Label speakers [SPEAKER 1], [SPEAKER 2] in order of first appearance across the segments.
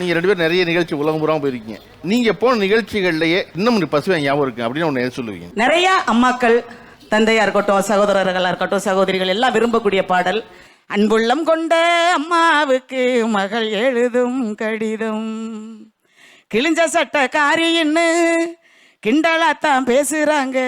[SPEAKER 1] நீங்க ரெண்டு பேரும் நிறைய நிகழ்ச்சி உலகம் பூரா போயிருக்கீங்க. நீங்க போன நிகழ்ச்சிகள்லயே இன்னும் பசுவை ஞாபகம் இருக்கு அப்படின்னு ஒன்று சொல்லுவீங்க?
[SPEAKER 2] நிறைய அம்மாக்கள் தந்தையா இருக்கட்டும் சகோதரர்களா இருக்கட்டும் சகோதரிகள் எல்லாம் விரும்பக்கூடிய பாடல். அன்புள்ளம் கொண்ட அம்மாவுக்கு மகள் எழுதும் கடிதம். கிழிஞ்ச சட்டக்காரின்னு கிண்டலாத்தான் பேசுறாங்க.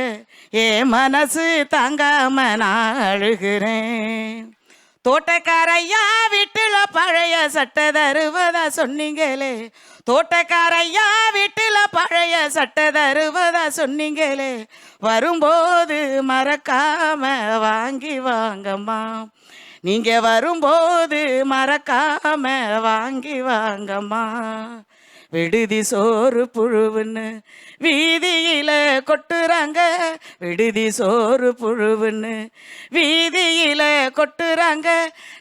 [SPEAKER 2] ஏ மனசு தாங்காம நான் அழுகிறேன். தோட்டக்காரையா வீட்டுல பழைய சட்டை தருவதா சொன்னீங்களே. தோட்டக்காரையா வீட்டுல பழைய சட்டை தருவதா சொன்னீங்களே. வரும்போது மறக்காம வாங்கி வாங்கம்மா. நீங்க வரும்போது மறக்காம வாங்கி வாங்கம்மா. விடுதி சோறு புழுவுன்னு வீதியில கொட்டுறாங்க. விடுதி சோறு புழுவுன்னு வீதியில கொட்டுறாங்க.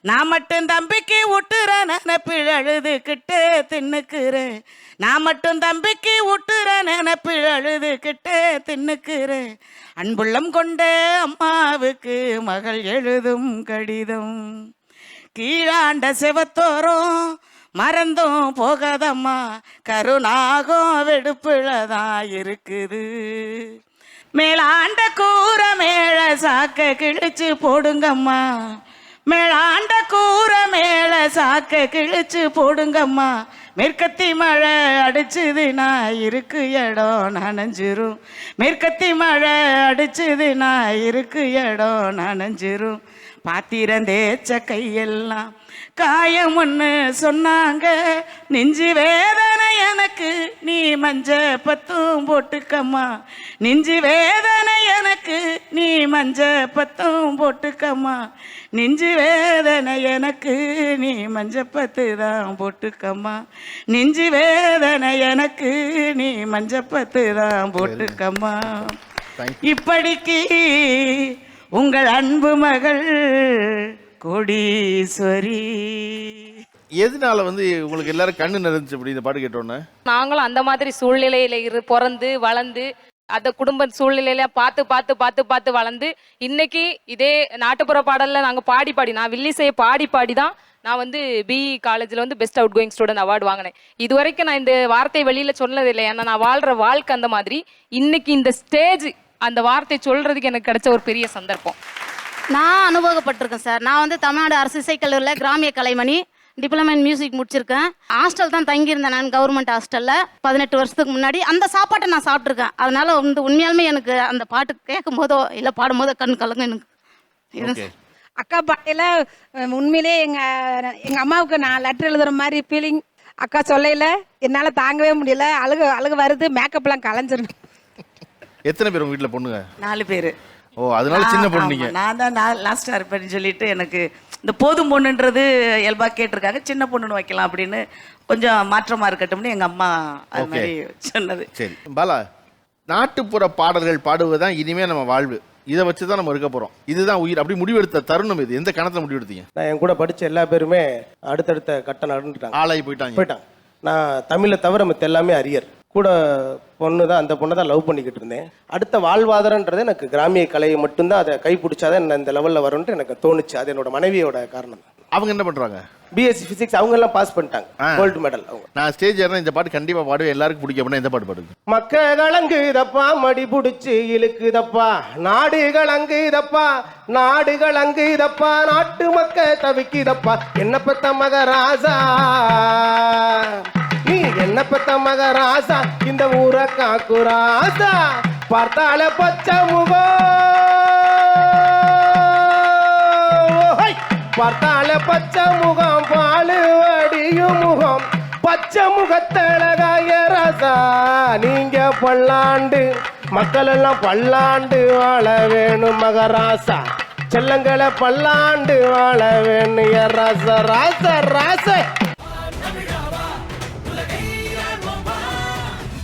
[SPEAKER 2] நான் மட்டும் தம்பிக்கு ஊட்டுறேன் நினப்பில் அழுதுகிட்டே தின்னுக்கிறேன். நான் மட்டும் தம்பிக்கு ஊட்டுறேன் நினப்பில் அழுதுகிட்டே தின்னுக்கிறேன். அன்புள்ளம் கொண்ட அம்மாவுக்கு மகள் எழுதும் கடிதம். கீழாண்ட செவத்தோறும் மறந்தும் போகாதம்மா. கருணாகும் வெடுப்புல தான் இருக்குது. மேலாண்ட கூற மேல சாக்க கிழிச்சு போடுங்கம்மா. மேலாண்ட கூற மேல சாக்க கிழிச்சு போடுங்கம்மா. மேற்கத்தி மழை அடிச்சுதுன்னா இருக்கு இடம் நனைஞ்சிரும். மேற்கத்தி மழை அடிச்சுதுன்னா இருக்கு இடம் நனைஞ்சிரும். பாத்திரம் தேய்ச்ச கையெல்லாம் காயம் ஒன்று சொன்னாங்க. நெஞ்சு வேதனை எனக்கு. நீ மஞ்ச பத்தும் போட்டுக்கம்மா. நெஞ்சு வேதனை எனக்கு. நீ மஞ்ச பத்தும் போட்டுக்கம்மா. நெஞ்சு வேதனை எனக்கு. நீ மஞ்ச பத்து தான் போட்டுக்கம்மா. நெஞ்சு வேதனை எனக்கு. நீ மஞ்ச பத்து தான் போட்டுக்கம்மா இப்படிக்கு உங்கள் அன்பு மகள் கோடீஸ்வரி.
[SPEAKER 1] எதனால வந்து உங்களுக்கு எல்லாரும் கண்ணு நிறைஞ்சு அப்படி இந்த பாட்டு கேட்டோன்னே?
[SPEAKER 3] நாங்களும் அந்த மாதிரி சூழ்நிலையில இரு பிறந்து வளர்ந்து அந்த குடும்ப சூழ்நிலையில பார்த்து பார்த்து பார்த்து பார்த்து வளர்ந்து இன்னைக்கு இதே நாட்டுப்புற பாடல்ல நாங்க பாடி பாடி நான் வில்லிசையை பாடி பாடி தான் நான் வந்து பிஇ காலேஜ்ல வந்து best outgoing student award வாங்கினேன். இது வரைக்கும் நான் இந்த வார்த்தை வெளியில சொன்னது இல்லை ஏன்னா நான் வாழ்ற வாழ்க்கை அந்த மாதிரி. இன்னைக்கு இந்த ஸ்டேஜ் அந்த வார்த்தை சொல்றதுக்கு எனக்கு கிடைச்ச ஒரு பெரிய சந்தர்ப்பம்.
[SPEAKER 4] நான் அனுபவப்பட்டிருக்கேன் சார். நான் வந்து தமிழ்நாடு அரசு இசைக்கல்லூரியில் கிராமிய கலைமணி டிப்ளமோ இன் மியூசிக் முடிச்சிருக்கேன். ஹாஸ்டல் தான் தங்கியிருந்தேன் நான் கவர்மெண்ட் ஹாஸ்டலில் பதினெட்டு வருஷத்துக்கு முன்னாடி அந்த சாப்பாட்டை நான் சாப்பிட்ருக்கேன் அதனால வந்து உண்மையாலுமே எனக்கு அந்த பாட்டு கேட்கும் போதோ இல்லை பாடும் போதோ கண் கலங்க எனக்கு.
[SPEAKER 5] அக்கா பாட்டையில உண்மையிலே எங்க எங்க அம்மாவுக்கு நான் லெட்டர் எழுதுற மாதிரி ஃபீலிங் அக்கா சொல்லையில என்னால தாங்கவே முடியல. அழுகு அழுகு வருது மேக்கப்லாம் கலைஞ்சிரும்
[SPEAKER 1] எத்தனை பேர் உங்க வீட்டுல பொண்ணுங்க?
[SPEAKER 2] நாலு பேர்.
[SPEAKER 1] ஓ அதனால சின்ன பொண்ணு நீங்க.
[SPEAKER 2] நான் தான் நான் லாஸ்டா இருப்பேன்னு சொல்லிட்டு எனக்கு இந்த போதும் பொண்ணுன்றது இயல்பா கேட்டிருக்காங்க. சின்ன பொண்ணுன்னு வைக்கலாம் அப்படின்னு கொஞ்சம் மாற்றமா இருக்கட்டும்னு எங்க அம்மா அது. மாதிரி சொன்னது.
[SPEAKER 1] சரி. பாலா நாட்டுப்புற பாடல்கள் பாடுவதுதான் இனிமே நம்ம வாழ்வு. இதை வச்சு தான் நம்ம இருக்க போறோம். இதுதான் உயிர். அப்படி முடிவெடுத்த தருணம் இது. எந்த கணத்துல முடிவெடுத்தீங்க?
[SPEAKER 6] நான் என் கூட படிச்ச எல்லா பேருமே அடுத்தடுத்த கட்டம் நடந்துட்டாங்க.
[SPEAKER 1] ஆளாகி போயிட்டாங்க.
[SPEAKER 6] போயிட்டாங்க. நான் தமிழை தவிர மத்த எல்லாமே அரியர். கூட பொண்ணு தான் அந்த பொண்ணை தான் லவ் பண்ணிக்கிட்டு இருந்தேன். அடுத்த வாழ்வாதாரன்றது எனக்கு கிராமிய கலையை மட்டும்தான் அதை கைப்பிடிச்சாதான் என்ன இந்த லெவலில் வரும்ன்ட்டு எனக்கு தோணுச்சு. அது என்னோட மனைவியோட காரணம்.
[SPEAKER 1] அவங்க என்ன பண்றாங்க?
[SPEAKER 6] பிஎஸ்சி பிசிக்ஸ் அவங்க எல்லாம் பாஸ் பண்ணிட்டாங்க. கோல்டு மெடல் அவங்க.
[SPEAKER 1] நான் ஸ்டேஜ் ஏறினா இந்த பாட்டு கண்டிப்பா பாடுவேன். எல்லாருக்கும் பிடிக்கும் அப்படின்னா எந்த பாட்டு பாடுங்க
[SPEAKER 6] மக்க கலங்குதப்பா மடி புடிச்சு இழுக்குதப்பா. நாடு கலங்குதப்பா நாடு கலங்குதப்பா நாட்டு மக்க தவிக்குதப்பா. என்ன பத்த மகராசா நீ என்ன பத்த மகராசா இந்த காக்கு ராசா பார்த்தால பச்சை முகம் பார்த்தால பச்சை முகம் பாலு அடியும் முகம். பச்சை முகத்தழகாய ராசா நீங்க பல்லாண்டு. மக்கள் எல்லாம் பல்லாண்டு வாழ வேணும் மகராசா. செல்லங்களை பல்லாண்டு வாழ வேணும் ராச ராச ராச.